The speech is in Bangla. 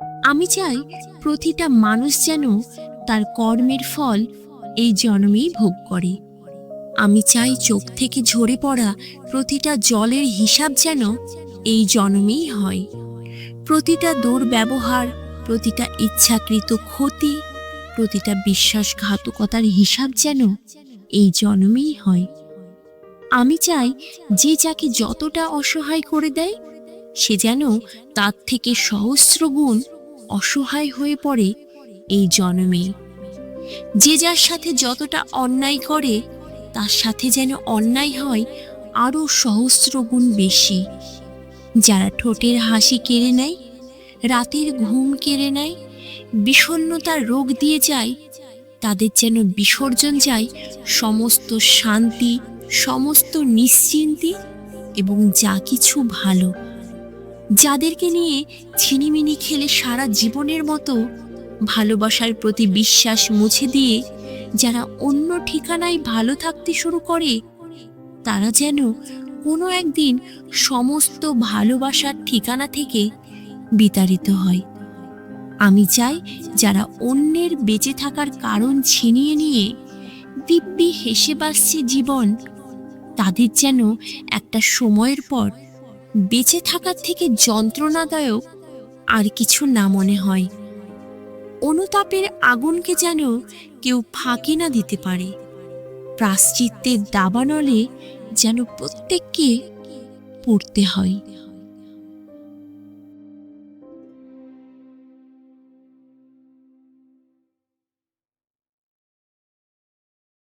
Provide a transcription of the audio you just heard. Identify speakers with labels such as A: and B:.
A: আমি চাই প্রতিটা মানুষ যেন তার কর্মের ফল এই জন্মেই ভোগ করে। আমি চাই চোখ থেকে ঝরে পড়া প্রতিটা জলের হিসাব যেন এই জন্মেই হয়। প্রতিটা দুর্ব্যবহার, প্রতিটা ইচ্ছাকৃত ক্ষতি, প্রতিটা বিশ্বাসঘাতকতার হিসাব যেন এই জন্মেই হয়। আমি চাই যে যাকে যতটা অসহায় করে দেয় সে যেন তার থেকে সহস্র গুণ অসহায় হয়ে পড়ে এই জন্মে। যে যার সাথে যতটা অন্যায় করে, তার সাথে যেন অন্যায় হয় আরও সহস্র গুণ বেশি। যারা ঠোঁটের হাসি কেড়ে নেয়, রাতের ঘুম কেড়ে নেয় বিষণ্ণতার রোগ দিয়ে যায়, তাদের যেন বিসর্জন যায় সমস্ত শান্তি, সমস্ত নিশ্চিন্তি এবং যা কিছু ভালো। যাদেরকে নিয়ে ছিনিমিনি খেলে সারা জীবনের মতো ভালোবাসার প্রতি বিশ্বাস মুছে দিয়ে যারা অন্য ঠিকানায় ভালো থাকতে শুরু করে, তারা যেন কোনো একদিন সমস্ত ভালোবাসার ঠিকানা থেকে বিতাড়িত হয়। আমি চাই যারা অন্যের বেঁচে থাকার কারণ ছিনিয়ে নিয়ে দিব্যি হেসে বাসছে জীবন, তাদের যেন একটা সময়ের পর বেঁচে থাকার থেকে যন্ত্রণাদায়ক আর কিছু না মনে হয়। অনুতাপের আগুনকে যেন কেউ ফাঁকি না দিতে পারে। প্রাশ্চিত্যের দাবানলে যেন প্রত্যেককে পড়তে হয়।